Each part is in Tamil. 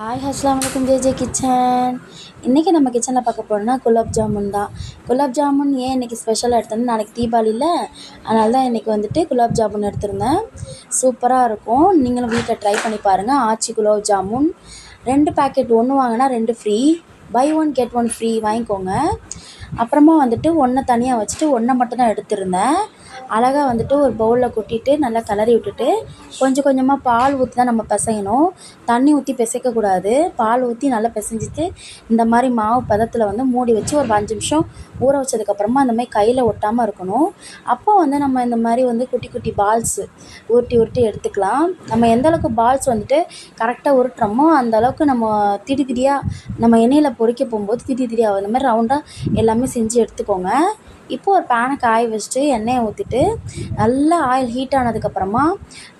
ஹாய் அஸ்லாம் வலைக்கம் ஜேஜே கிச்சன் இன்றைக்கி நம்ம கிச்சனில் பார்க்க போகிறோம்னா குலாப் ஜாமுன் தான். குலாப் ஜாமுன் ஏன் இன்றைக்கி ஸ்பெஷலாக எடுத்தோம்னா நாளைக்கு தீபாவளியில். அதனால தான் இன்றைக்கி வந்துட்டு குலாப் ஜாமுன் எடுத்திருந்தேன். சூப்பராக இருக்கும். நீங்களும் வீட்டில் ட்ரை பண்ணி பாருங்கள் ஆச்சி குலாப் ஜாமுன் ரெண்டு பேக்கெட் ஒன்று வாங்கினா ரெண்டு free buy one get one free வாங்கிக்கோங்க. அப்புறமா வந்துட்டு ஒன்றை தனியாக வச்சுட்டு ஒன்றை மட்டும்தான் எடுத்திருந்தேன். அழகாக வந்துட்டு ஒரு பவுலில் கொட்டிட்டு நல்லா கிளறி விட்டுட்டு கொஞ்சம் கொஞ்சமாக பால் ஊற்றி தான் நம்ம பிசையணும். தண்ணி ஊற்றி பிசைக்கக்கூடாது பால் ஊற்றி நல்லா பிசைஞ்சிட்டு இந்த மாதிரி மாவு பதத்தில் வந்து மூடி வச்சு ஒரு அஞ்சு நிமிஷம் ஊற வச்சதுக்கப்புறமா அந்த மாதிரி கையில் ஒட்டாமல் இருக்கணும். அப்போ வந்து நம்ம இந்த மாதிரி வந்து குட்டி குட்டி பால்ஸ் உருட்டி உருட்டி எடுத்துக்கலாம். நம்ம எந்த அளவுக்கு பால்ஸ் வந்துட்டு கரெக்டாக உருட்டுறோமோ அந்த அளவுக்கு நம்ம திடி திடியாக நம்ம எண்ணெயில் பொறிக்க போகும்போது திடி திடியாக அந்த மாதிரி ரவுண்டாக எல்லாமே எல்லாமே செஞ்சு எடுத்துக்கோங்க. இப்போ ஒரு பேனை காய வச்சுட்டு எண்ணெயை ஊற்றிட்டு நல்லா ஆயில் ஹீட் ஆனதுக்கப்புறமா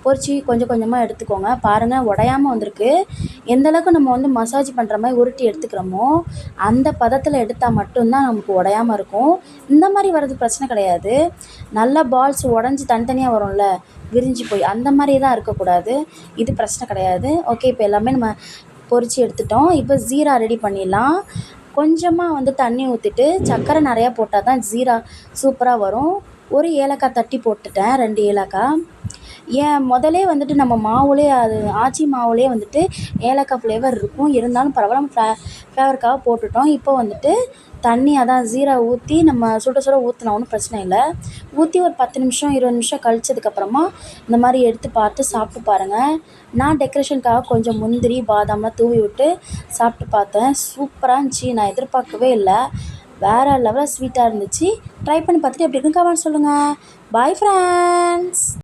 பொரிச்சு கொஞ்சம் கொஞ்சமாக எடுத்துக்கோங்க. பாருங்கள் உடையாமல் வந்திருக்கு. எந்த அளவுக்கு நம்ம வந்து மசாஜ் பண்ணுற மாதிரி உருட்டி எடுத்துக்கிறோமோ அந்த பதத்தில் எடுத்தால் மட்டும்தான் நமக்கு உடையாமல் இருக்கும். இந்த மாதிரி வர்றது பிரச்சனை கிடையாது. நல்லா பால்ஸ் உடஞ்சி தனித்தனியாக வரும்ல விரிஞ்சு போய் அந்த மாதிரி தான் இருக்கக்கூடாது. இது பிரச்சனை கிடையாது. ஓகே இப்போ எல்லாமே நம்ம பொரிச்சு எடுத்துட்டோம். இப்போ ஜீரா ரெடி பண்ணிடலாம். கொஞ்சமாக வந்து தண்ணி ஊற்றிட்டு சர்க்கரை நிறையா போட்டால் தான் ஜீரா சூப்பராக வரும். ஒரு ஏலக்காய் தட்டி போட்டுட்டேன் ரெண்டு ஏலக்காய். ஏன் முதலே வந்துட்டு நம்ம மாவுலேயே அது ஆச்சி மாவுலேயே வந்துட்டு ஏலக்காய் ஃப்ளேவர் இருக்கும். இருந்தாலும் பரவாயில்ல நம்ம ஃப்ளேவருக்காக போட்டுட்டோம். இப்போ வந்துட்டு தண்ணி அதான் ஜீரா ஊற்றி நம்ம சுட சுட ஊற்றினா ஒன்றும் பிரச்சனை இல்லை. ஊற்றி ஒரு பத்து நிமிஷம் இருபது நிமிஷம் கழிச்சதுக்கப்புறமா இந்த மாதிரி எடுத்து பார்த்து சாப்பிட்டு பாருங்கள் நான் டெக்கரேஷனுக்காக கொஞ்சம் முந்திரி பாதாம்லாம் தூவி விட்டு சாப்பிட்டு பார்த்தேன். சூப்பராக இருந்துச்சு. நான் எதிர்பார்க்கவே இல்லை. வேறு லெவலில் ஸ்வீட்டாக இருந்துச்சு. ட்ரை பண்ணி பார்த்துட்டு எப்படி இருக்குன்னு கமெண்ட் சொல்லுங்கள் பாய் ஃப்ரெண்ட்ஸ்